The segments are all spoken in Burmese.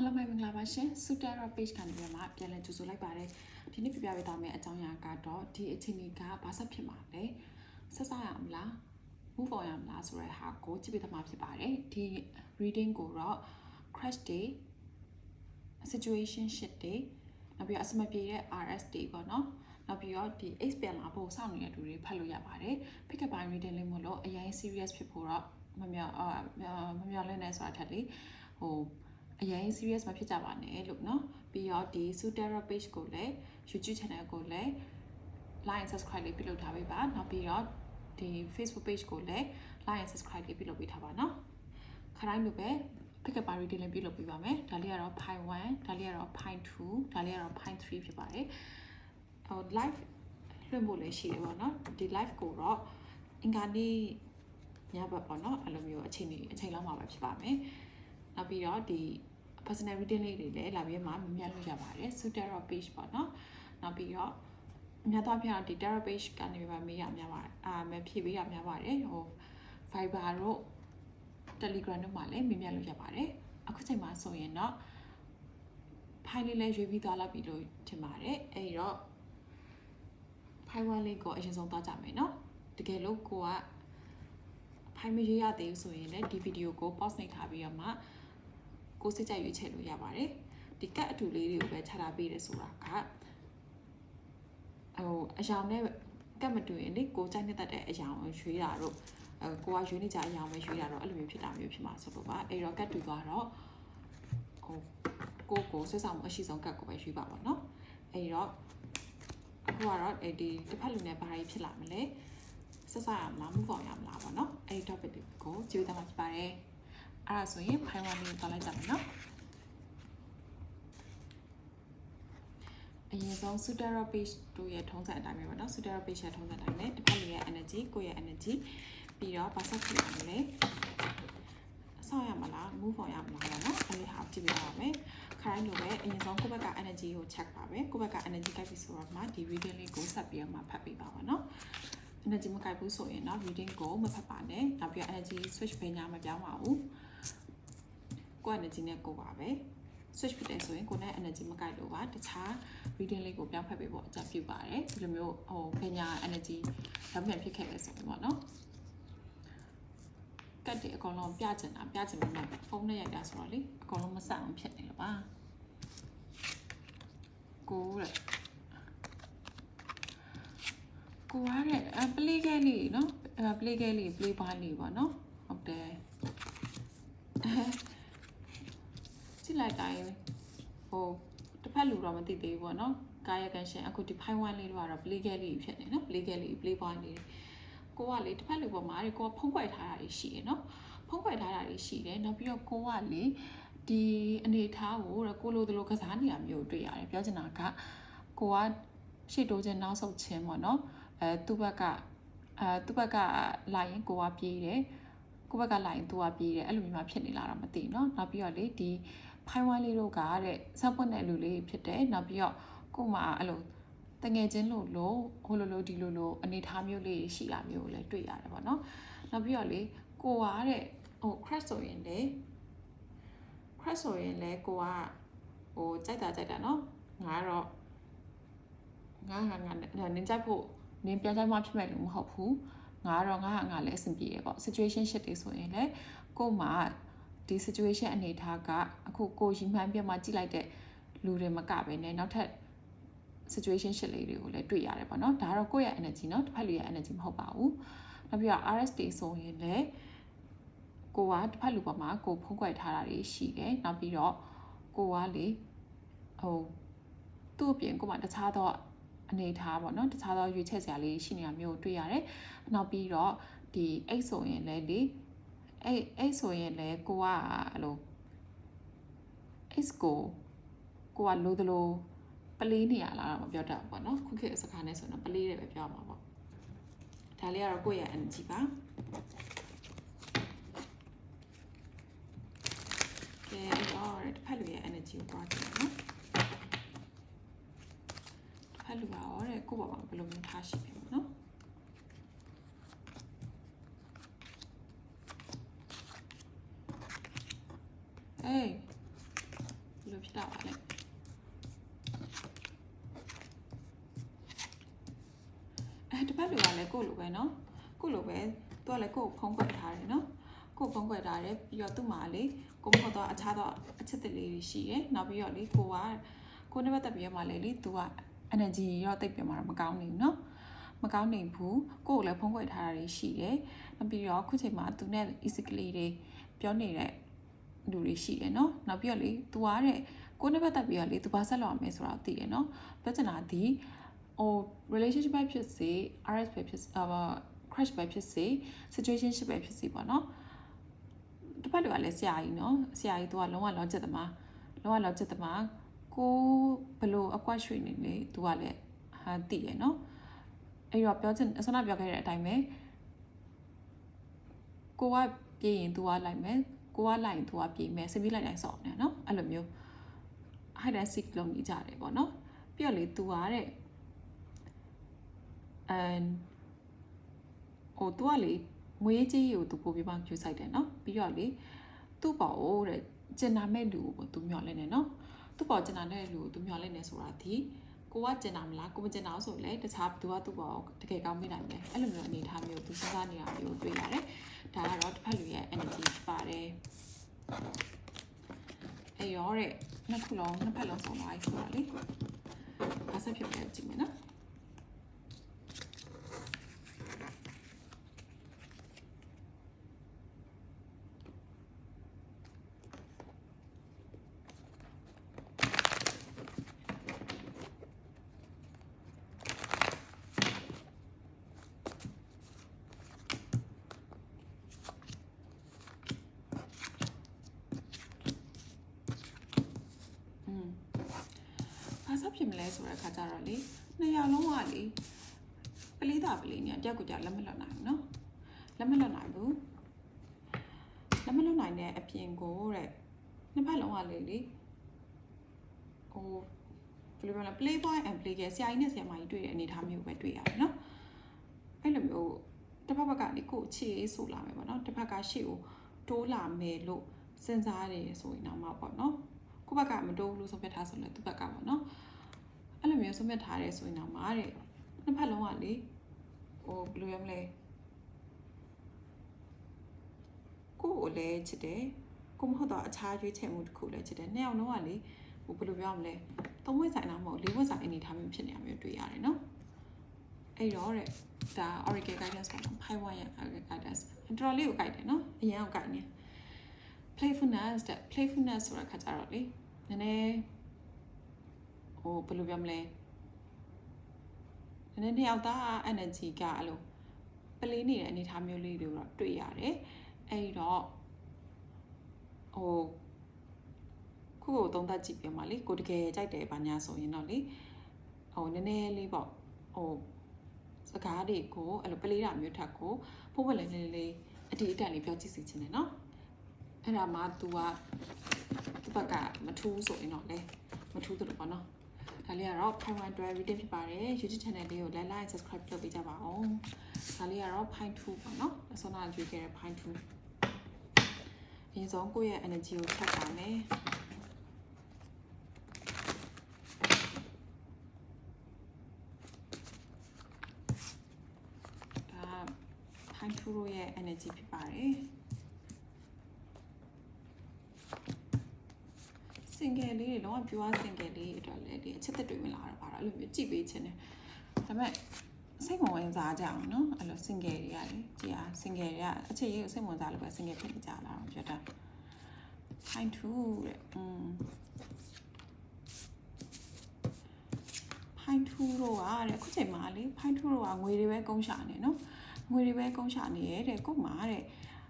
အားလုံးပဲမင်္ဂလာပါရှင် Sutera page ကနေပြန်มาပြန်လည်ကြိုဆိုလိုက်ပါတယ်ဒီနေ့ပြပြပေးသွားမယ့်အကြောင်းအရာကတော့ဒီအချိန်ကြီးကဘာဆက်ဖြစ်မှာလဲဆက်စားရမလား move on ရမလားဆိုတဲ့ဟာကိုကြည့်ပေးသွားမှာဖြစ်ပါတယ်ဒီ reading ကိုတော့ crash day situation shit day နောက်ပြီးတော့အစမပြေတဲ့ RS day ပေါ့နော်နောက်ပြီးတော့ဒီ X ပြန်လာဖို့စောင့်နေတဲ့လူတွေဖတ်လို့ရပါတယ် pick up by reading လေးမို့လို့အရင် serious ဖြစ်ဖို့တော့မမျှအာမမျှလဲနေဆိုတာထက်လေဟို အရင် serious မဖြစ်ကြပါနဲ့လို့เนาะပြီးတော့ဒီ Sutera page ကိုလည်း YouTube channel ကိုလည်း like and subscribe လေးပြုလုပ်ထားပေးပါနောက်ပြီးတော့ဒီ Facebook page ကိုလည်း like and subscribe လေးပြုလုပ်ပေးထားပါเนาะခရိုင်းလိုပဲ pick up by reading လေးပြုလုပ်ပေးပါမယ်ဒါလေးကတော့ pi 1ဒါလေးကတော့ pi 2ဒါလေးကတော့ pi 3ဖြစ်ပါတယ်ဟို live လွှင့်ဖို့လည်းရှိတယ်ပေါ့เนาะဒီ live ကိုတော့အင်္ဂါနေ့ညဘက်ပေါ့เนาะအဲ့လိုမျိုးအချိန်ကြီးအချိန်လောက်မှာပဲဖြစ်ပါမယ်နောက်ပြီးတော့ဒီ personal reading လေးတွေလည်းလာပြီးမှမြင်ရလို့ရပါတယ် Sutero page ပေါ့နော်နောက်ပြီးတော့ညသောပြန်ဒီ Tarot page ကနေပါမေးရများပါတယ်အာမဖြည့်ပေးရများပါတယ်ဟို Viber တို့ Telegram တို့မှာလည်းမြင်ရလို့ရပါတယ်အခုချိန်မှာဆိုရင်တော့ဖိုင်လေးလည်းရွေးပြီးသွားလောက်ပြီလို့ထင်ပါတယ်အဲဒီတော့ဖိုင်ဝမ်လေးကိုအရင်ဆုံးသွားကြမယ်နော်တကယ်လို့ကိုကဖိုင်မရွေးရသေးဘူးဆိုရင်လည်းဒီဗီဒီယိုကို pause နေထားပြီးတော့မှ ကိုစိတ်ကြိုက်ရွေးချယ်လို့ရပါတယ်ဒီကတ်အတူလေးတွေကိုပဲခြားထားပေးတယ်ဆိုတာကဟိုအယောင်နဲ့ကတ်မတူရင်လေကိုကြိုက်နေတတ်တဲ့အယောင်ရွေးတာတော့ကိုကရွေးနေကြအယောင်ပဲရွေးတာတော့အဲ့လိုမျိုးဖြစ်တာမျိုးဖြစ်မှာဆိုတော့ပါအဲ့တော့ကတ်တူကတော့ဟိုကိုကိုဆွဲဆောင်မှုအရှိဆုံးကတ်ကိုပဲရွေးပါပါနော်အဲ့တော့အခုကတော့အဲ့ဒီတစ်ဖက်လူနဲ့ဘာတွေဖြစ်လာမလဲဆက်စားရမလား move on ရမလားပေါ့နော်အဲ့ဒီ topic တွေကိုကြိုးစားမှာဖြစ်ပါတယ် အဲ့ဒါဆိုရင်ဖိုင်ဝါလေးကိုသွားလိုက်ကြမယ်နော်အရင်ဆုံး Sutera page တို့ရဲ့ထုံးစံအတိုင်းပဲပေါ့နော် Sutera page ရဲ့ထုံးစံအတိုင်းပဲတစ်ဖက်လေးရဲ့ energy ကိုယ့်ရဲ့ energy ပြီးတော့ဘာဆက်ဖြစ်ရမလဲအဆောင်ရမလား move on ရမလားပေါ့နော်အဲ့ဒီဟာကြည့်ပြရမယ်ခိုင်းလိုပဲအရင်ဆုံးကိုယ့်ဘက်က energy ကို check ပါပဲကိုယ့်ဘက်က energy ကိုက်ပြီဆိုတော့မှဒီ reading လေးကိုဆက်ပြီးတော့မှဖတ်ပေးပါပါနော် energy မကိုက်ဘူးဆိုရင်တော့ reading ကိုမဖတ်ပါနဲ့နောက်ပြီး energy switch ပေးညာမပြောင်းပါဘူး ကိုယ့် energy နဲ့ကိုယ်ပါပဲ switch ဖြစ်တယ်ဆိုရင်ကိုယ်နဲ့ energy မကိုက်လို့ပါတခြား reading လေးကိုပြောင်းဖက်ပေးဖို့အကြံပြုပါတယ်ဒီလိုမျိုးဟိုပညာ energy လောက်ပြန်ဖြစ်ခဲ့လဲဆိုရင်ပေါ့နော်ကတ်တွေအကုန်လုံးပြချင်တာပြချင်မှဖုန်းနဲ့ရိုက်တာဆိုတော့လေအကုန်လုံးမဆန့်အောင်ဖြစ်နေလို့ပါကိုတဲ့ကိုရတဲ့ play game လေးနော် play game လေး play bar လေးပေါ့နော်ဟုတ်တယ် ကြည့်လိုက်တိုင်းဟိုတစ်ဖက်လူတော့မသိသေးဘူးပေါ့နော်ကာယကံရှင်အခုဒီ file 1လေးတော့ကတော့ play game လေးဖြစ်နေနော် play game လေး play bar လေးကိုကလေတစ်ဖက်လူပေါ်မှာကိုကဖုံးကွက်ထားတာတွေရှိရယ်နော်ဖုံးကွက်ထားတာတွေရှိတယ်နောက်ပြီးတော့ကိုကလေဒီအနေထားကိုကိုလိုတလိုကစားနေရမျိုးတွေ့ရတယ်ပြောချင်တာကကိုကရှေ့တိုးခြင်းနောက်ဆုတ်ခြင်းပေါ့နော်အဲသူ့ဘက်ကအဲသူ့ဘက်ကလာရင်ကိုကပြေးတယ်ကိုဘက်ကလာရင်သူကပြေးတယ်အဲ့လိုမျိုးမှဖြစ်နေလာတာမသိเนาะနောက်ပြီးတော့လေဒီ ဖိုင်ဝိုင်းလေးတို့ကတဲ့စပ်ပွက်တဲ့လူလေးဖြစ်တယ်နောက်ပြီးတော့ကို့မှာအဲ့လိုတငယ်ချင်းလို့လို့ဟိုလိုလိုဒီလိုလိုအနေထားမျိုးလေးရှိတာမျိုးကိုလည်းတွေ့ရတယ်ပေါ့နော်နောက်ပြီးတော့လေကိုကတဲ့ဟို crash ဆိုရင်လေ crash ဆိုရင်လေကိုကဟိုကြိုက်တာကြိုက်တာနော်ငါကတော့ငါငါငါနင်းကြိုက်ဖို့နင်းပြန်ကြိုက်မှဖြစ်မယ်လို့မဟုတ်ဘူးငါကတော့ငါငါလည်းအဆင်ပြေတယ်ပေါ့ situation shit တွေဆိုရင်လေကို့မှာဒီ situation အနေထားကအ ခုကိုရီမှန်းပြမှကြည့်လိုက်တဲ့လူတွေမကပဲねနောက်ထပ် situation shit လေးတွေကိုလည်းတွေ့ရတယ်ပေါ့နော်ဒါကတော့ကိုယ့်ရဲ့ energy เนาะတစ်ဖက်လူရဲ့ energy မဟုတ်ပါဘူးနောက်ပြီးတော့ RS တွေဆိုရင်လည်းကိုကတစ်ဖက်လူပေါ်မှာကိုဖုံးကွယ်ထားတာတွေရှိတယ်နောက်ပြီးတော့ကိုကလေဟိုသူ့အပြင်ကိုမှတခြားသောအနေထားပေါ့နော်တခြားသောရွေးချက်စရာလေးရှိနေတာမျိုးတွေ့ရတယ်နောက်ပြီးတော့ဒီအိတ်ဆိုရင်လည်းလေအဲ့အဲ့ဆိုရင်လည်းကိုကအဲ့လို X ကိုကိုကလိုသလိုပလေးနေရလားတော့မပြောတတ်ဘူးပေါ့နော်ခုခေတ်စကားနဲ့ဆိုတော့ပလေးတယ်ပဲပြောမှာပေါ့ဒါလေးကတော့ကိုယ့်ရဲ့ energy ပါကဲတော့တစ်ဖက်လူရဲ့ energy ကိုသွားကြည့်နော်တစ်ဖက်လူကရောတဲ့ကိုယ့်ဘာမှာဘယ်လိုမျိုးထားရှိပြီ ယ့်ဖုံးကွက်ထားတယ်ပြီးတော့သူ့မှာလေကိုမဟုတ်တော့အခြားတော့အချက်တွေလေးတွေရှိတယ်နောက်ပြီးတော့လေကိုကကိုနဲ့ပတ်သက်ပြီးတော့မှလေလေသူက energy ရောတိတ်ပြမှာတော့မကောင်းနေဘူးเนาะမကောင်းနေဘူးကိုယ့်ကိုလည်းဖုံးကွယ်ထားတာတွေရှိတယ်နောက်ပြီးတော့ခုချိန်မှာသူနဲ့ easily တွေပြောနေတဲ့လူတွေရှိတယ်เนาะနောက်ပြီးတော့လေ तू အားတဲ့ကိုယ်နဲ့ပတ်သက်ပြီးတော့လေ तू ဘာဆက်လုပ်ရမလဲဆိုတာသိတယ်เนาะပြောချင်တာဒီဟို relationship ပဲဖြစ်စေ RS ပဲဖြစ်အာ crush ပဲဖြစ်စေ situationship ပဲဖြစ်စေပေါ့เนาะ တစ်ဖက်လူကလည်းဆရာကြီးเนาะဆရာကြီးသူကလုံးဝ logic သမားလုံးဝ logic သမားကိုဘလို့အကွက်ရွှေနေလေသူကလည်းဟာတည်ရယ်เนาะအဲ့တော့ပြောချင်အစနပြောခဲ့တဲ့အတိုင်းပဲကိုကပြေးရင်သူကလိုက်မယ်ကိုကလိုက်ရင်သူကပြေးမယ်စပြီးလိုက်တိုင်းစော့နေเนาะအဲ့လိုမျိုး hide and seek လုပ်နေကြတယ်ပေါ့เนาะပြီးတော့လေသူကတဲ့ and ဟိုသူကလေ ငွေကြီးကိုသူပို့ပြီးမှယူဆိုင်တယ်နော်ပြီးတော့လေသူ့ပေါ်ကိုတဲ့ကျင်နာမဲ့လူကိုသူမျှော်လင့်နေနော်သူ့ပေါ်ကျင်နာတဲ့လူကိုသူမျှော်လင့်နေဆိုတာဒီကိုကကျင်နာမလားကိုမကျင်နာဆိုလဲတခြားဘသူကသူ့ပေါ်တကယ်ကောင်းမိနိုင်မလဲအဲ့လိုမျိုးအနေအထားမျိုးသူစဉ်းစားနေတာမျိုးတွေ့ရတယ်ဒါကတော့တစ်ဖက်လူရဲ့ energy ပါတယ်အဲ့ရောတဲ့နှစ်ခုလုံးနှစ်ဖက်လုံးဆုံးသွားပြီဆိုတာလေဘာဆက်ဖြစ်လဲကြည့်မယ်နော် ဆက်ဖြစ်မလဲဆိုတဲ့အခါကျတော့လေနှစ်ယောက်လုံးကလေပလေးတာပလေးနဲ့တယောက်ကိုကြလက်မလွတ်နိုင်ဘူးနော်လက်မလွတ်နိုင်ဘူးလက်မလွတ်နိုင်တဲ့အပြင်ကိုတဲ့နှစ်ဖက်လုံးကလေလေဟိုဘယ်လိုပြောလဲ play boy and play girl ဆရာကြီးနဲ့ဆရာမကြီးတွေ့တဲ့အနေအထားမျိုးပဲတွေ့ရတယ်နော်အဲ့လိုမျိုးတစ်ဖက်ဘက်ကလေကိုအခြေဆိုလာမယ်ပေါ့နော်တစ်ဖက်ကရှေ့ကိုတိုးလာမယ်လို့စဉ်းစားရတယ်ဆိုရင်တော့မှပေါ့နော်ကိုယ့်ဘက်ကမတိုးဘူးလို့ဆုံးဖြတ်ထားဆိုလဲသူ့ဘက်ကပေါ့နော် အဲ့လိုမျိုးဆုံးဖြတ်ထားရဲဆိုရင်တော့မားတဲ့နှစ်ဖက်လုံးကလေဟိုဘယ်လိုရမလဲကိုယ့်ကိုလည်းချစ်တယ်ကိုမဟုတ်တော့အခြားရွေးချယ်မှုတစ်ခုလည်းချစ်တယ်နှစ်ယောက်လုံးကလေဟိုဘယ်လိုပြောရမလဲသုံးဝက်ဆိုင်တော့မဟုတ်လေးဝက်ဆိုင်အနေထားမျိုးဖြစ်နေရမျိုးတွေ့ရတယ်နော်အဲ့တော့တဲ့ဒါ Oracle guidance ပေါ့နော် Pi 1ရဲ့ Oracle guidance တော်တော်လေးကို guide တယ်နော်အရင်က guide နေ playfulness တဲ့ playfulness ဆိုတာခါကြတော့လေနည်းနည်း ဟိုဘယ်လိုပြောမလဲနည်းနည်းနှစ်ယောက်သား energy ကအဲ့လိုပလေးနေတဲ့အနေအထားမျိုးလေးတွေတော့တွေ့ရတယ်အဲ့တော့ဟိုခုကိုသုံးသပ်ကြည့်ပြမှာလေကိုတကယ်ကြိုက်တယ်ဘာညာဆိုရင်တော့လေဟိုနည်းနည်းလေးပေါ့ဟိုစကားတွေကိုအဲ့လိုပလေးတာမျိုးထက်ကိုပုံမှန်လေးလေးလေးအတီးအတန့်လေးပြောကြည့်စီခြင်းနဲ့နော်အဲ့ဒါမှ तू ကသူ့ဘက်ကမထူးဆိုရင်တော့လေမထူးတယ်လို့ပေါ့နော် ဒါလေးကတော့ Python 12 reading ဖြစ်ပါတယ် YouTube channel လေးကို like like subscribe လုပ်ပေးကြပါအောင်ဒါလေးကတော့ Python 2ပေါ့နော်အစောနာကြွေးခဲ့တဲ့ Python 2အရင်ဆုံးကိုယ့်ရဲ့ energy ကိုဖြတ်ပါမယ်ဒါ Python 2ရဲ့ energy ဖြစ်ပါတယ် စင်ကယ်လေးတွေလုံးဝပြောစင်ကယ်လေးတွေအတွက်လည်းဒီအချက်သက်တွေမလာတော့ပါတော့အဲ့လိုမျိုးကြည့်ပေးခြင်းတယ်ဒါပေမဲ့စိတ်မဝင်စားကြအောင်နော်အဲ့လိုစင်ကယ်တွေကလေကြည်အားစင်ကယ်တွေကအချက်ရေးကိုစိတ်ဝင်စားလို့ပဲစင်ကယ်ဖြစ်နေကြလာတော့ပြောတာ time to တဲ့อืม ဖိုင်ထူတော့อ่ะတဲ့အခုချိန်မှာလေဖိုင်ထူတော့อ่ะငွေတွေပဲကုန်ရှာနေနော်ငွေတွေပဲကုန်ရှာနေရဲ့တဲ့ကို့မှာတဲ့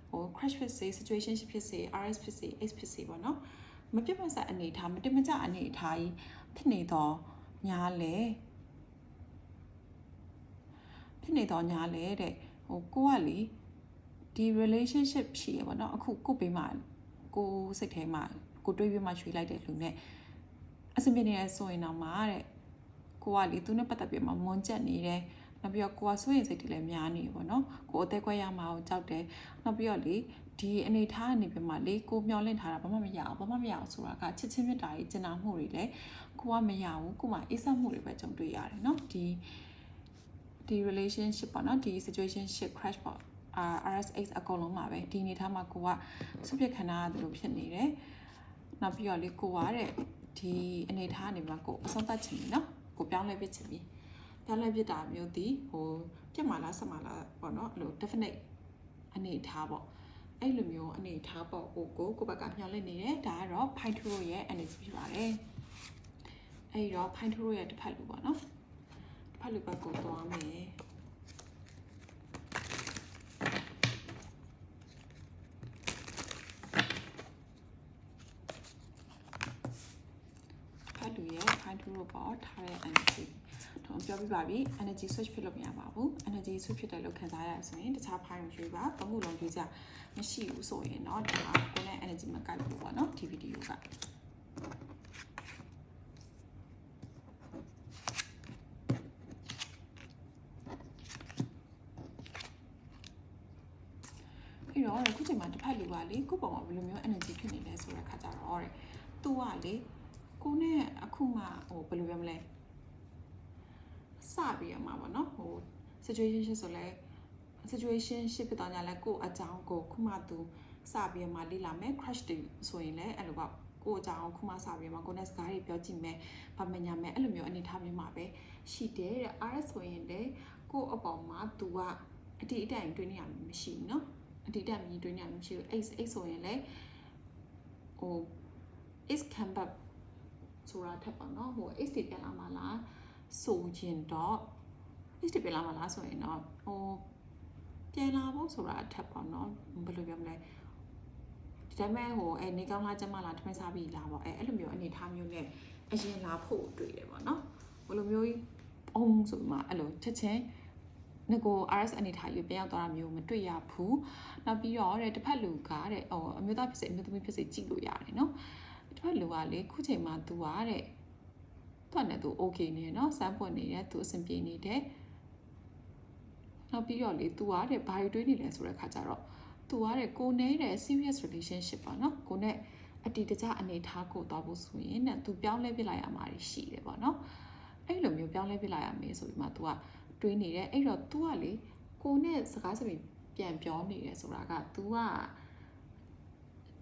ဟို crash ဖြစ်စေ situation ဖြစ်စေ RS ဖြစ်စေ X ဖြစ်စေပေါ့နော် မပြတ်မဆက်အနေထားမတင်မကြအနေထားကြီးဖြစ်နေတော့ညာလေဖြစ်နေတော့ညာလေတဲ့ဟိုကိုကလေဒီ relationship ရှိရပေါ့နော်အခုကိုပေးမှကိုစိတ်ထဲမှာကိုတွေးပြီးမှရွှေ့လိုက်တဲ့လူနဲ့အဆင်ပြေနေရဆိုရင်တော့မှတဲ့ကိုကလေသူနဲ့ပတ်သက်ပြီးမှမွန်ကျက်နေတယ် နောက်ပြီးတော့ကိုကစိုးရင်စိတ်တွေလည်းများနေပေါ့နော်ကိုအသက်ကွက်ရမှာကိုကြောက်တယ်နောက်ပြီးတော့လေဒီအနေထားအနေပြမှာလေကိုမျောလင့်ထားတာဘာမှမရအောင်ဘာမှမရအောင်ဆိုတာကချစ်ချင်းမြတ်တာကြီးကျင်နာမှုတွေလည်းကိုကမရဘူးကိုမှအေးဆက်မှုတွေပဲကြုံတွေ့ရတယ်နော်ဒီဒီ relationship ပေါ့နော်ဒီ situationship crash ပေါ့ RSX အကုန်လုံးမှာပဲဒီအနေထားမှာကိုကစုပြခဏရတယ်လို့ဖြစ်နေတယ်နောက်ပြီးတော့လေကိုကတဲ့ဒီအနေထားအနေမှာကိုအဆုံးသတ်ချင်ပြီနော်ကိုပြောင်းလဲပြစ်ချင်ပြီ ပြောင်းလဲပြစ်တာမျိုးဒီဟိုပြက်မာလားဆက်မာလားပေါ့နော်အဲ့လို definite အနေထားပေါ့အဲ့လိုမျိုးအနေထားပေါ့ကိုကိုကိုဘက်ကမျှော်လင့်နေတယ်ဒါကတော့ Pine Tour ရဲ့ energy ဖြစ်ပါတယ်အဲ့တော့ Pine Tour ရဲ့တစ်ဖက်လူပေါ့နော်တစ်ဖက်လူဘက်ကိုသွားမယ်ဖတ်လူရဲ့ Pine Tour ပေါ်ထားတဲ့ energy တော့ပြောပြပါပြီ energy switch ဖြစ်လို့မရပါဘူး energy switch ဖြစ်တယ်လို့ခံစားရဆိုရင်တခြား file ရွေးပါသုံးခုလုံးရွေးကြမရှိဘူးဆိုရင်တော့ဒါကကိုယ်နဲ့ energy မကိုက်ဘူးပေါ့နော်ဒီဗီဒီယိုကပြီးတော့ခုချိန်မှာတစ်ဖက်လူကလေကိုယ့်ပုံမှာဘယ်လိုမျိုး energy ဖြစ်နေလဲဆိုတဲ့ခါကျတော့တဲ့သူကလေကိုနဲ့အခုမှဟိုဘယ်လိုပြောမလဲ စပြီးရမှာပေါ့နော်ဟို situation ရှစ်ဆိုလဲ situation ရှစ်ဖြစ်သွားကြလဲကို့အကြောင်းကိုခုမှသူစပြီးရမှာလေ့လာမယ် crush တွေဆိုရင်လည်းအဲ့လိုပေါ့ကိုအကြောင်းခုမှစပြီးမှကိုနဲ့စကားတွေပြောကြည့်မယ်။ဗမညာမယ်အဲ့လိုမျိုးအနေထားမျိုးမှာပဲရှိတယ်တဲ့။ RS ဆိုရင်လည်းကိုအပေါ်မှာ तू ကအတိအတိုင်တွင်းနေရမရှိဘူးနော်။အတိအတိုင်မြင်တွင်းနေရမရှိဘူး။ X X ဆိုရင်လည်းဟို is can but ဆိုတာထပ်ပါနော်။ဟို X တွေပြန်လာမှာလား။ ဆိုရင်တော့ list ပြန်လာမလားဆိုရင်တော့ဟိုပြန်လာဖို့ဆိုတာအထက်ပေါ့နော်ဘယ်လိုပြောမလဲဒီတိုင်းမဲ့ဟိုအဲနေကောင်းလားကျမလားထမင်းစားပြီးလာပေါ့အဲအဲ့လိုမျိုးအနေထားမျိုးနဲ့အရင်လာဖို့တွေ့တယ်ပေါ့နော်ဘယ်လိုမျိုးအောင်ဆိုမှအဲ့လိုချက်ချင်းငကို RS အနေထားယူပြန်ရောက်သွားတာမျိုးမတွေ့ရဘူးနောက်ပြီးတော့တဲ့တစ်ဖက်လူကတဲ့ဟိုအမျိုးသားဖြစ်စေအမျိုးသမီးဖြစ်စေကြည့်လို့ရတယ်နော်တစ်ဖက်လူကလေခုချိန်မှာသူကတဲ့ သူကလည်းသူ okay နေเนาะစမ်းပွင့်နေတယ်သူအဆင်ပြေနေတယ်နောက်ပြီးတော့လေ तू ကတဲ့ဘာတွေတွေးနေလဲဆိုတဲ့ခါကျတော့ तू ကတဲ့ကိုနေတဲ့ serious relationship ပါเนาะကိုနဲ့အတီတကျအနေထားကိုတော့ဖို့ဆိုရင်တဲ့ तू ပြောင်းလဲပြလိုက်ရမှာရှိတယ်ပေါ့เนาะအဲ့လိုမျိုးပြောင်းလဲပြလိုက်ရမယ်ဆိုပြီးမှ तू ကတွေးနေတယ်အဲ့တော့ तू ကလေကိုနဲ့စကားစပြီးပြန်ပြောနေတယ်ဆိုတာက तू က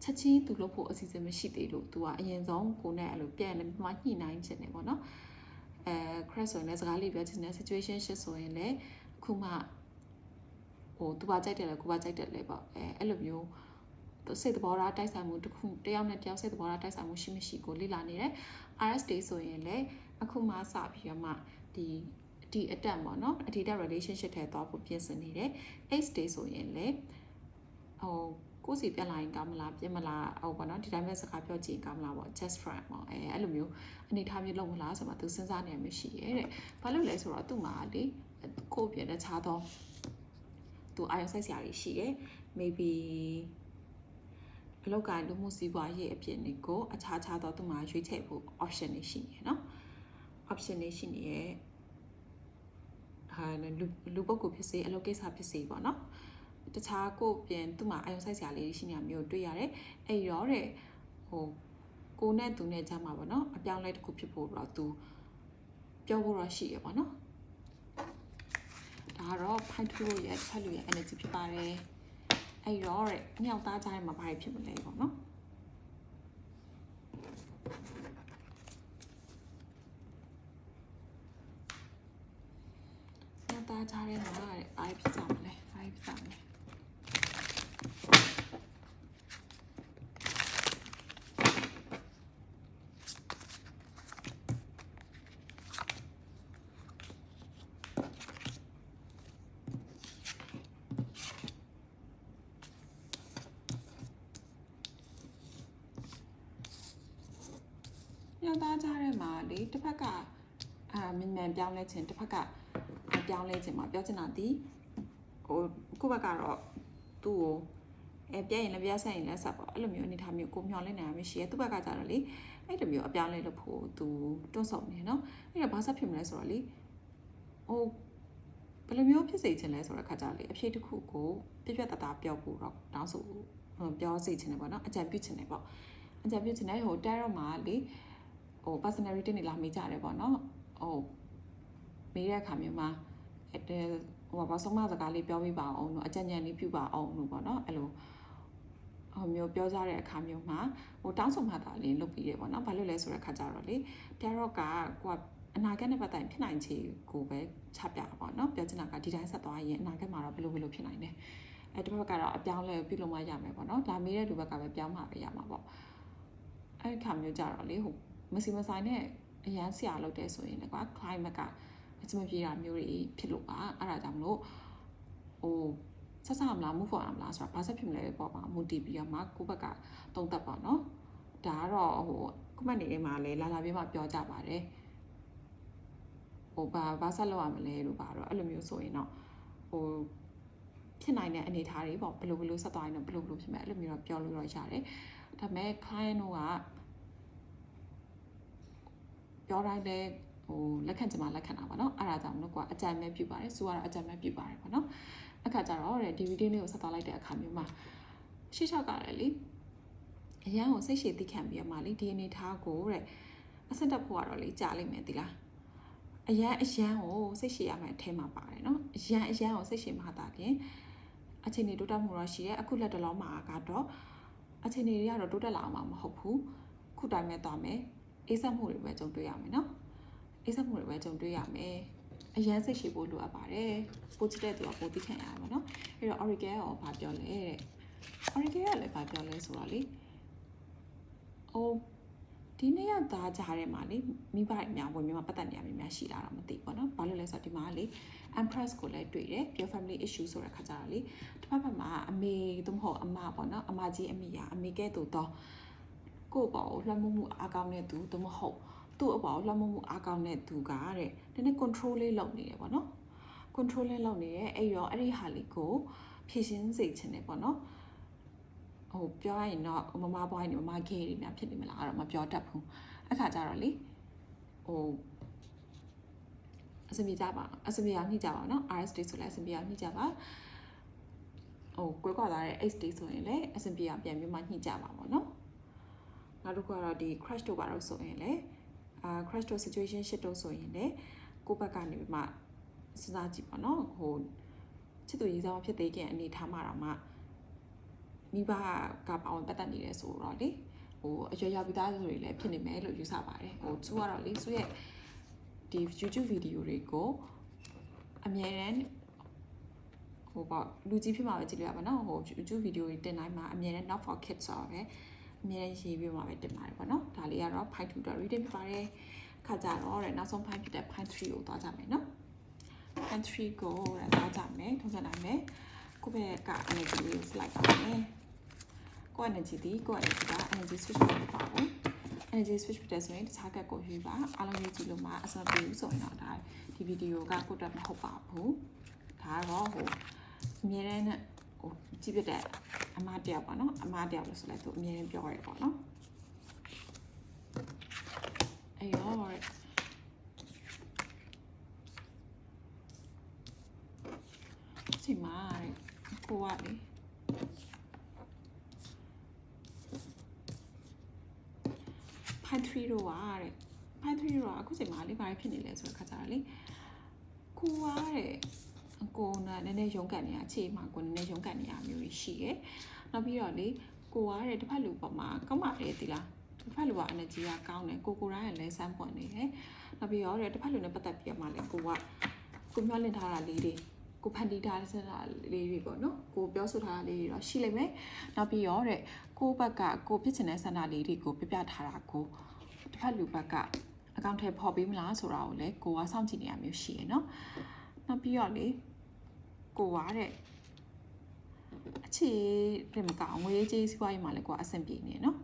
ချက်ချင်းသူလုပ်ဖို့အစီအစဉ်မရှိသေးလို့ तू ကအရင်ဆုံးကိုနဲ့အဲ့လိုပြန်လည်းမှညှိနှိုင်းချင်တယ်ပေါ့နော်အဲ crash ဆိုရင်လည်းစကားလေးပြောချင်တယ် situation ရှစ်ဆိုရင်လည်းအခုမှဟို तू ကကြိုက်တယ်လေကိုကကြိုက်တယ်လေပေါ့အဲအဲ့လိုမျိုးစိတ်သဘောထားတိုက်ဆိုင်မှုတစ်ခုတယောက်နဲ့တယောက်စိတ်သဘောထားတိုက်ဆိုင်မှုရှိမရှိကိုလေ့လာနေတယ် RS day ဆိုရင်လည်းအခုမှစပြီးတော့မှဒီဒီအတက်ပေါ့နော်အဒီတက် relationship ထဲသွားဖို့ပြင်ဆင်နေတယ် X day ဆိုရင်လည်းဟို ကိုယ်စီပြက်လာရင်ကောင်းမလားပြင်မလားဟိုပေါ့နော်ဒီတိုင်းပဲစကားပြောကြည့်ကောင်းမလားပေါ့ just friend ပေါ့အဲအဲ့လိုမျိုးအနေထားမျိုးလုပ်မလားဆိုတော့သူစဉ်းစားနေရမရှိရဲ့တဲ့ဘာလို့လဲဆိုတော့သူ့မှာလေကိုယ်ပြင်တဲ့ခြားတော့သူအာရုံစိုက်စရာတွေရှိတယ် maybe အလောက်ကလူမှုစီးပွားရေးအပြင်တွေကိုအခြားခြားတော့သူ့မှာရွေးချယ်ဖို့ option တွေရှိနေရနော် option တွေရှိနေရဲ့ဟာလူလူပုဂ္ဂိုလ်ဖြစ်စေအလုပ်ကိစ္စဖြစ်စေပေါ့နော် တခြားကိုပြင်သူ့မှာအယုံဆိုင်စရာလေးတွေရှိနေတာမျိုးတွေ့ရတယ်အဲ့ရောတဲ့ဟိုကိုနဲ့သူနဲ့ကြားမှာပေါ့နော်အပြောင်းလဲတစ်ခုဖြစ်ဖို့တော့သူပြောဖို့တော့ရှိရပေါ့နော်ဒါကတော့ find through ရဲ့ဖတ်လို့ရဲ့ energy ဖြစ်ပါတယ်အဲ့တော့တဲ့မြောက်သားကြားထဲမှာဘာတွေဖြစ်မလဲပေါ့နော်မြောက်သားကြားထဲမှာတဲ့ဘာတွေဖြစ်ကြမလဲဘာတွေဖြစ်ကြမလဲ မြောက်သားကြားထဲမှာလေတစ်ဖက်ကအာမြန်မြန်ပြောင်းလဲခြင်းတစ်ဖက်ကပြောင်းလဲခြင်းမှာပြောချင်တာဒီဟိုခုဘက်ကတော့သူ့ကိုအဲပြရင်လည်းပြဆက်ရင်လည်းဆက်ပေါ့အဲ့လိုမျိုးအနေထားမျိုးကိုမျောလင့်နေရမရှိရဲသူ့ဘက်ကကြတော့လေအဲ့လိုမျိုးအပြောင်းလဲလုပ်ဖို့သူတွန့်ဆုံနေနော်အဲ့ဒါဘာဆက်ဖြစ်မလဲဆိုတော့လေဟိုဘယ်လိုမျိုးဖြစ်စေချင်လဲဆိုတဲ့ခါကျလေအဖြေတစ်ခုကိုပြပြတသားပြောဖို့တော့တောင်းဆိုဟိုပြောစေချင်တယ်ပေါ့နော်အကြံပြုချင်တယ်ပေါ့အကြံပြုချင်တယ်ဟိုတဲတော့မှာလေ ဟို personality နေလာမေးကြတယ်ပေါ့နော်ဟိုမေးတဲ့အခါမျိုးမှာအဲဟိုဘာဆုံးမစကားလေးပြောပြပါအောင်လို့အကြံဉာဏ်လေးပြုပါအောင်လို့ပေါ့နော်အဲ့လိုဟိုမျိုးပြောကြတဲ့အခါမျိုးမှာဟိုတောင်းဆိုမှသာလေးလုပ်ပြီးတယ်ပေါ့နော်ဘာလို့လဲဆိုတဲ့ခါကျတော့လေတဲတော့ကကိုကအနာဂတ်နဲ့ပတ်သက်ရင်ဖြစ်နိုင်ချေကိုပဲချပြတာပေါ့နော်ပြောချင်တာကဒီတိုင်းဆက်သွားရင်အနာဂတ်မှာတော့ဘယ်လိုဘယ်လိုဖြစ်နိုင်လဲအဲတစ်ဘက်ကတော့အပြောင်းလဲပြုလုပ်မှရမယ်ပေါ့နော်ဒါမေးတဲ့လူဘက်ကပဲပြောင်းမှပဲရမှာပေါ့အဲ့ဒီခါမျိုးကြတော့လေဟို မစီမဆိုင်နဲ့အရန်ဆရာလုပ်တဲ့ဆိုရင်လည်းကွာ climate ကအစမပြေတာမျိုးတွေဖြစ်လို့ပါအဲ့ဒါကြောင့်မလို့ဟိုဆက်ဆံမလား move on မလားဆိုတာဘာဆက်ဖြစ်မလဲပေါ့ပါမူတည်ပြီးတော့မှကိုယ့်ဘက်ကတုံးသက်ပါနော်ဒါကတော့ဟို comment တွေမှာလည်းလာလာပြေးမှပြောကြပါတယ်ဟိုဘာဘာဆက်လုပ်ရမလဲလို့ပါတော့အဲ့လိုမျိုးဆိုရင်တော့ဟိုဖြစ်နိုင်တဲ့အနေအထားတွေပေါ့ဘယ်လိုဘယ်လိုဆက်သွားရင်တော့ဘယ်လိုဘယ်လိုဖြစ်မယ်အဲ့လိုမျိုးတော့ပြောလို့တော့ရတယ်ဒါပေမဲ့ client တို့က ပြောတိုင်းလည်းဟိုလက်ခံချင်မှလက်ခံတာပါเนาะအဲ့ဒါကြောင့်မလို့ကွာအကြံမဲ့ပြုပါတယ်သူကတော့အကြံမဲ့ပြုပါတယ်ပေါ့เนาะအခါကျတော့တဲ့ဒီဗီဒီယိုလေးကိုဆက်သွားလိုက်တဲ့အခါမျိုးမှာရှေ့လျှောက်ကလည်းလေအရန်ကိုစိတ်ရှည်သိခံပြီးတော့မှလေဒီအနေထားကိုတဲ့အဆက်တက်ဖို့ကတော့လေကြာလိမ့်မယ်ဒီလားအရန်အရန်ကိုစိတ်ရှည်ရမယ်အထဲမှာပါတယ်เนาะအရန်အရန်ကိုစိတ်ရှည်မှသာပြင်အချိန်တွေတိုးတက်မှုတော့ရှိတယ်အခုလက်တလုံးမှာကတော့အချိန်တွေကတော့တိုးတက်လာအောင်မဟုတ်ဘူးခုတိုင်းမဲ့သွားမယ် အေးဆက်မှုတွေပဲကြုံတွေ့ရမယ်เนาะအေးဆက်မှုတွေပဲကြုံတွေ့ရမယ်အရန်စိတ်ရှည်ဖို့လိုအပ်ပါတယ်ပိုချစ်တဲ့သူကပိုသိခံရမှာเนาะအဲ့တော့ Oracle ရောဘာပြောလဲတဲ့ Oracle ကလည်းဘာပြောလဲဆိုတော့လေအိုးဒီနေ့ရောက်သားကြတဲ့မှာလေမိဘအများဝင်မြန်မာပတ်သက်နေရများရှိလာတော့မသိဘူးပေါ့နော်ဘာလို့လဲဆိုတော့ဒီမှာလေ Empress ကိုလည်းတွေ့တယ် Pure Family Issue ဆိုတဲ့ခါကျတော့လေတစ်ဖက်ဖက်မှာအမေသို့မဟုတ်အမပေါ့နော်အမကြီးအမေရအမေကဲ့သို့တော့ ကိုယ့်ဘောလွှမ်းမိုးမှုအားကောင်းတဲ့သူသို့မဟုတ်သူ့အပေါ်လွှမ်းမိုးမှုအားကောင်းတဲ့သူကတဲ့နည်းနည်း control လေးလုပ်နေတယ်ပေါ့နော် control လေးလုပ်နေတယ်အဲ့ရောအဲ့ဒီဟာလေးကိုဖြည့်ရှင်းစေချင်တယ်ပေါ့နော်ဟိုပြောရရင်တော့မမဘွားနေမမခဲတွေများဖြစ်နေမလားအဲ့တော့မပြောတတ်ဘူးအခါကျတော့လေဟိုအစမြကြပါအစမြရညှိကြပါနော် RS day ဆိုလဲအစမြရညှိကြပါဟိုကွဲကွာလာတဲ့ X day ဆိုရင်လည်းအစမြရပြန်ပြီးမှညှိကြပါပေါ့နော် နောက်တစ်ခုကတော့ဒီ crash တို့ပါတော့ဆိုရင်လည်းအာ crash တို့ situation shit တို့ဆိုရင်လည်းကိုယ့်ဘက်ကနေပြီးမှစဉ်းစားကြည့်ပါနော်ဟိုချစ်သူရေးစားဖြစ်သေးခင်အနေထားမှာတော့မှမိဘကပါဝင်ပတ်သက်နေတယ်ဆိုတော့လေဟိုအရွယ်ရောက်ပြီးသားတွေလည်းဖြစ်နေမယ်လို့ယူဆပါတယ်ဟိုသူကတော့လေသူရဲ့ဒီ YouTube ဗီဒီယိုတွေကိုအမြဲတမ်းဟိုပေါ့လူကြီးဖြစ်မှာပဲကြည့်လို့ရပါတော့ဟို YouTube ဗီဒီယိုတွေတင်တိုင်းမှာအမြဲတမ်း not for kids ဆိုတော့ပဲ အမြဲတမ်းရေးပြီးမှပဲတင်ပါတယ်ပေါ့နော်ဒါလေးကတော့ Python tutor reading ဖြစ်ပါတယ်ခါကြတော့တဲ့နောက်ဆုံး Python ဖြစ်တဲ့ Python 3ကိုသွားကြမယ်နော် Python 3ကိုတဲ့သွားကြမယ်ထုံးစံနိုင်မယ်ကိုယ့်ဘက်က energy လေးကို select ပါမယ်ကိုယ့် energy ဒီကိုယ့် energy က energy switch လုပ်ပါဘူး energy switch ဖြစ်တဲ့ဆိုရင်တခြားကတ်ကိုယူပါအားလုံးရေးကြည့်လို့မှအဆင်ပြေဘူးဆိုရင်တော့ဒါဒီဗီဒီယိုကကိုတက်မဟုတ်ပါဘူးဒါကတော့ဟိုအမြဲတမ်း ဟိုကြည့်ပြတဲ့အမတယောက်ပါနော်အမတယောက်လို့ဆိုလဲသူအမြဲတမ်းပြောရဲပေါ့နော်အဲ့ရောစီမာကိုကလေဖိုင်3တော့ပါတဲ့ဖိုင်3တော့အခုချိန်မှာလေဘာဖြစ်နေလဲဆိုတော့ခါကြတာလေကိုကတဲ့ ကိုကနည်းနည်းရုန်းကန်နေရအခြေမှာကိုနည်းနည်းရုန်းကန်နေရမျိုးရှိရယ်နောက်ပြီးတော့လေကိုကတဲ့တစ်ဖက်လူပေါ်မှာကောင်းပါတယ်ဒီလားတစ်ဖက်လူက energy ကကောင်းတယ်ကိုကိုတိုင်းကလည်းစမ်းပွင့်နေတယ်နောက်ပြီးတော့တဲ့တစ်ဖက်လူနဲ့ပတ်သက်ပြီးတော့မှလည်းကိုကကိုမျောလင့်ထားတာလေးတွေကိုဖန်တီးထားတဲ့စတာလေးတွေပေါ့နော်ကိုပြောဆိုထားတာလေးတွေတော့ရှိလိမ့်မယ်နောက်ပြီးတော့တဲ့ကိုဘက်ကကိုဖြစ်ချင်တဲ့စန္ဒလေးတွေကိုပြပြထားတာကိုတစ်ဖက်လူဘက်ကအကောင့်ထဲပေါ်ပေးမလားဆိုတာကိုလည်းကိုကစောင့်ကြည့်နေရမျိုးရှိရယ်နော်နောက်ပြီးတော့လေ ကိုကတဲ့အခြေပြင်မကောင်းငွေကြေးစီးပွားရေးမှာလည်းကိုကအဆင်ပြေနေနော်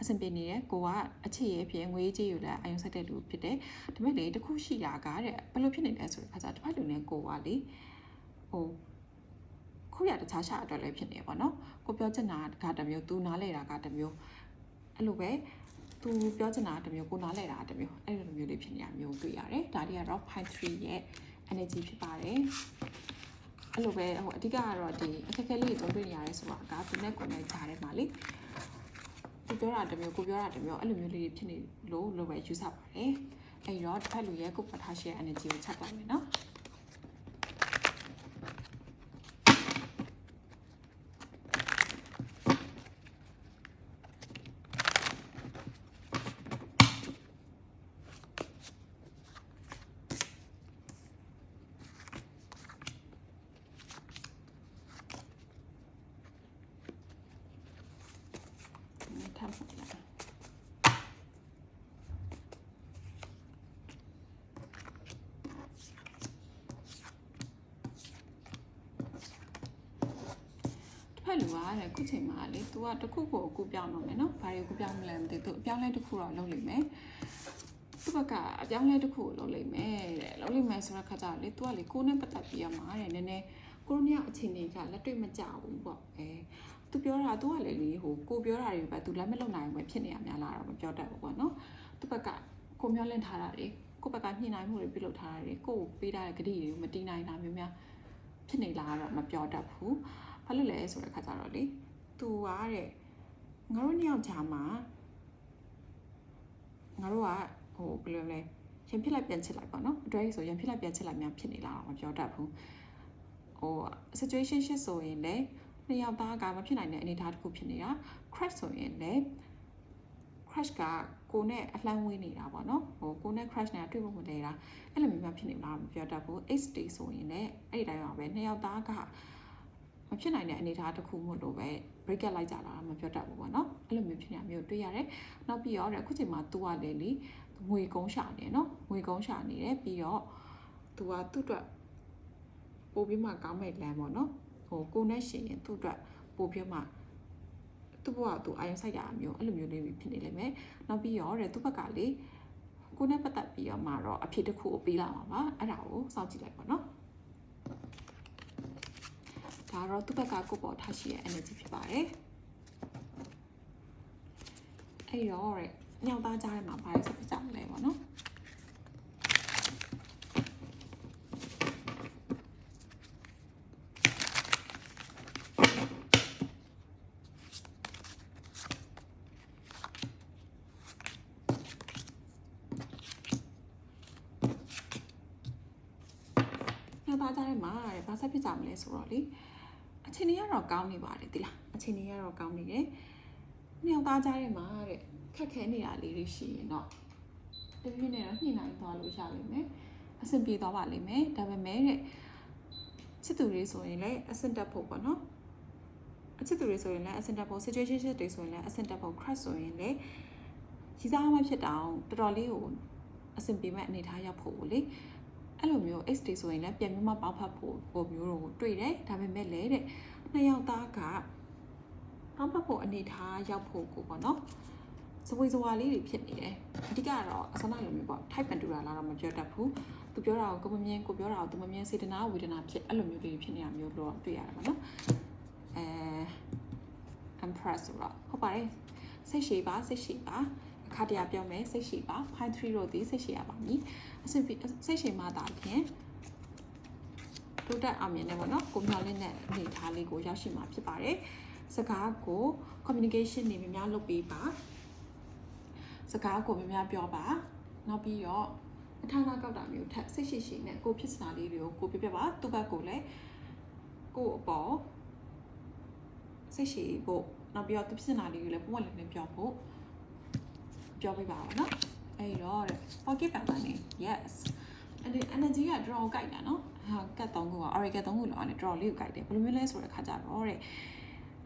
အဆင်ပြေနေတယ်ကိုကအခြေရဲ့ဖြစ်ငွေကြေးယူလဲအယုံဆက်တဲ့လူဖြစ်တယ်ဒါပေမဲ့လေတခုရှိတာကတဲ့ဘယ်လိုဖြစ်နေလဲဆိုတဲ့ခါကျတစ်ဖက်လူနဲ့ကိုကလေဟိုခုရတခြားရှာအတွက်လည်းဖြစ်နေပါတော့ကိုပြောချင်တာကတမျိုးသူနားလဲတာကတမျိုးအဲ့လိုပဲသူပြောချင်တာတမျိုးကိုနားလဲတာတမျိုးအဲ့လိုမျိုးလေးဖြစ်နေတာမျိုးတွေ့ရတယ်ဒါတွေကတော့ Python 3ရဲ့ energy ဖြစ်ပါတယ် အဲ့လိုပဲဟိုအဓိကကတော့ဒီအခက်အခဲလေးတွေတွေ့နေရတယ်ဆိုတာကသူနဲ့ကိုယ်နဲ့ကြားထဲမှာလေသူပြောတာတစ်မျိုးကိုပြောတာတစ်မျိုးအဲ့လိုမျိုးလေးတွေဖြစ်နေလို့လို့ပဲယူဆပါတယ်အဲ့တော့တစ်ဖက်လူရဲ့ကိုယ်ပထားရှိတဲ့ energy ကိုချက်လိုက်မယ်နော် က်လူကတဲ့ခုချိန်မှာလေ तू ကတစ်ခုကိုအခုပြောင်းတော့မယ်နော်။ဘာတွေအခုပြောင်းမလဲမသိဘူး။ तू အပြောင်းလဲတစ်ခုတော့လုပ်လိမ့်မယ်။သူ့ဘက်ကအပြောင်းလဲတစ်ခုကိုလုပ်လိမ့်မယ်တဲ့။လုပ်လိမ့်မယ်ဆိုတဲ့ခါကျတော့လေ तू ကလေကိုယ်နဲ့ပတ်သက်ပြီးရမှာတဲ့နည်းနည်းကိုရိုနီယာအခြေအနေကလက်တွေ့မကျဘူးပေါ့။အဲ သူပြောတာ तू ကလေလေဟိုကိုပြောတာတွေပဲ तू လက်မလုံနိုင်ဘူးပဲဖြစ်နေရများလားတော့မပြောတတ်ဘူးပေါ့နော်။သူ့ဘက်ကကိုမျောလင့်ထားတာတွေကိုယ့်ဘက်ကညှိနှိုင်းမှုတွေပြုလုပ်ထားတာတွေကိုကိုပေးထားတဲ့ဂတိတွေကိုမတီးနိုင်တာမျိုးများဖြစ်နေလားတော့မပြောတတ်ဘူး။ဘာလို့လဲဆိုတဲ့ခါကျတော့လေ तू ကတဲ့ငါတို့နှစ်ယောက်ကြားမှာငါတို့ကဟိုဘယ်လိုလဲရင်ဖြစ်လိုက်ပြန်ချစ်လိုက်ပေါ့နော်အတွဲဆိုရင်ဖြစ်လိုက်ပြန်ချစ်လိုက်များဖြစ်နေလားတော့မပြောတတ်ဘူးဟို situation shit ဆိုရင်လေ နှစ်ယောက်သားကမဖြစ်နိုင်တဲ့အနေအထားတစ်ခုဖြစ်နေတာ crash ဆိုရင်လေ crash ကကိုနဲ့အလှမ်းဝေးနေတာပေါ့နော်ဟိုကိုနဲ့ crash နဲ့တွေ့ဖို့မလဲတာအဲ့လိုမျိုးများဖြစ်နေမှာမပြောတတ်ဘူး HD ဆိုရင်လည်းအဲ့ဒီတိုင်းပါပဲနှစ်ယောက်သားကမဖြစ်နိုင်တဲ့အနေအထားတစ်ခုမို့လို့ပဲ break up လိုက်ကြတာမပြောတတ်ဘူးပေါ့နော်အဲ့လိုမျိုးဖြစ်နေတာမျိုးတွေ့ရတယ်နောက်ပြီးတော့အခုချိန်မှာ तू ကလေလေငွေကုန်းရှာနေနော်ငွေကုန်းရှာနေတယ်ပြီးတော့ तू ကသူ့အတွက်ပို့ပြီးမှကောင်းမဲ့လမ်းပေါ့နော် ဟိုကိုနဲ့ရှင်ရင်သူ့အတွက်ပို့ပြီးမှသူ့ဘဝသူအာရုံစိုက်တာမျိုးအဲ့လိုမျိုးလေးဖြစ်နေလိမ့်မယ်နောက်ပြီးတော့တဲ့သူ့ဘက်ကလေကိုနဲ့ပတ်သက်ပြီးတော့မှတော့အဖြစ်တစ်ခုကိုပေးလာမှာပါအဲ့ဒါကိုစောင့်ကြည့်လိုက်ပါနော်ဒါတော့သူ့ဘက်ကကိုပေါ်ထားရှိတဲ့ energy ဖြစ်ပါတယ်အဲ့တော့တဲ့ညောင်သားကြားထဲမှာဘာလဲဆက်ပြကြမလဲပေါ့နော် ညသားကြတဲ့မှာတဲ့ဘာဆက်ဖြစ်ကြမလဲဆို တော့လေအချိန်ကြီးကတော့ကောင်းနေပါတယ်ဒီလားအချိန်ကြီးကတော့ကောင်းနေတယ်ညသားကြတဲ့မှာတဲ့ခက်ခဲနေတာလေးတွေရှိရင်တော့တပြည့်နဲ့တော့ညှိနှိုင်းသွားလို့ရလိမ့်မယ်အဆင်ပြေသွားပါလိမ့်မယ်ဒါပေမဲ့တဲ့ချစ်သူတွေဆိုရင်လည်းအဆင်တက်ဖို့ပေါ့နော်အချစ်သူတွေဆိုရင်လည်းအဆင်တက်ဖို့ situation တွေဆိုရင်လည်းအဆင်တက်ဖို့ crush ဆိုရင်လည်းကြီးစားမှဖြစ်တောင်တော်တော်လေးကိုအဆင်ပြေမဲ့အနေထားရောက်ဖို့လေ အဲ့လိုမျိုး X တွေဆိုရင်လည်းပြန်ပြီးမှပေါင်းဖက်ဖို့ဟိုမျိုးတော့တွေ့တယ်ဒါပေမဲ့လည်းတဲ့နှစ်ယောက်သားကပေါင်းဖက်ဖို့အနေထားရောက်ဖို့ကိုပေါ့နော်စဝေစဝါလေးတွေဖြစ်နေတယ်အဓိကတော့အစနာလိုမျိုးပေါ့ type ပန်တူတာလားတော့မပြောတတ်ဘူးသူပြောတာကိုကိုမမြင်ကိုပြောတာကိုသူမမြင်စေတနာဝေဒနာဖြစ်အဲ့လိုမျိုးလေးတွေဖြစ်နေတာမျိုးလို့တွေ့ရတယ်ပေါ့နော်အဲ impress ဆိုတော့ဟုတ်ပါတယ်စိတ်ရှိပါစိတ်ရှိပါအ ခါတရပြောမယ်စိတ်ရှိပါ5 3တို့ဒီစိတ်ရှိရပါမည်အစစ်စိတ်ရှိမှသာဖြင့်တိုးတက်အောင်မြင်နေပေါ့နော်ကိုမျောလင်းတဲ့အနေထားလေးကိုရောက်ရှိမှာဖြစ်ပါတယ်စကားကို communication နေများများလုပ်ပေးပါစကားကိုများများပြောပါနောက်ပြီးတော့အထာနာကောက်တာမျိုးထက်စိတ်ရှိရှိနဲ့ကိုဖြစ်စတာလေးတွေကိုကိုပြပြပါသူ့ဘက်ကိုလည်းကိုအပေါ်စိတ်ရှိဖို့နောက်ပြီးတော့သူဖြစ်စတာလေးတွေလည်းပုံမှန်လည်းပြောဖို့ ပြောပြပါပါနော်အဲ့တော့တဲ့ pocket pattern နေ yes အဲ့ဒီ energy က draw ကိုကြိုက်တာနော်ဟာကတ်3ခုက oracle 3ခုလောက်နဲ့ draw လေးကိုကြိုက်တယ်ဘယ်လိုမျိုးလဲဆိုတဲ့ခါကျတော့တဲ့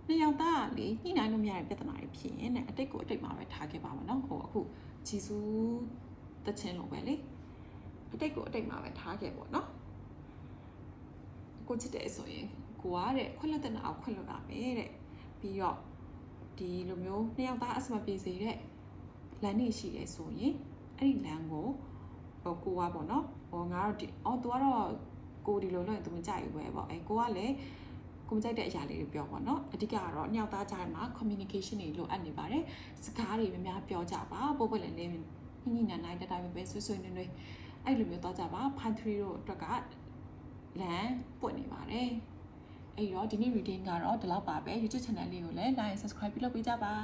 နှစ်ယောက်သားကလေညှိနှိုင်းလို့မရတဲ့ပြဿနာတွေဖြစ်ရင်တဲ့အတိတ်ကိုအတိတ်မှာပဲထားခဲ့ပါမယ်နော်ဟိုအခုဂျီဆူးတချင်းလိုပဲလေအတိတ်ကိုအတိတ်မှာပဲထားခဲ့ပေါ့နော်ကိုချစ်တယ်ဆိုရင်ကိုကတဲ့ခွင့်လွတ်တဲ့နာအောင်ခွင့်လွတ်တာပဲတဲ့ပြီးတော့ဒီလိုမျိုးနှစ်ယောက်သားအစမပြေစေတဲ့ လမ်းနေရှိတယ်ဆိုရင်အဲ့ဒီလမ်းကိုဟိုကိုကပေါ့နော်ဟိုငါတို့ဒီအော်သူကတော့ကိုဒီလိုလုပ်ရင်သူမကြိုက်ဘူးပဲပေါ့အဲကိုကလည်းကိုမကြိုက်တဲ့အရာလေးတွေပြောပေါ့နော်အဓိကကတော့ညောက်သားကြားမှာ communication တွေလိုအပ်နေပါတယ်စကားတွေများများပြောကြပါပို့ပွက်လည်းလည်းညညနိုင်နိုင်တတိုင်းပဲဆွဆွနွေ့နွေ့အဲ့လိုမျိုးတော့ကြပါဖိုင်3တို့အတွက်ကလမ်းပွင့်နေပါတယ်အဲ့တော့ဒီနေ့ reading ကတော့ဒီလောက်ပါပဲ YouTube channel လေးကိုလည်း like and subscribe ပြုလုပ်ပေးကြပါ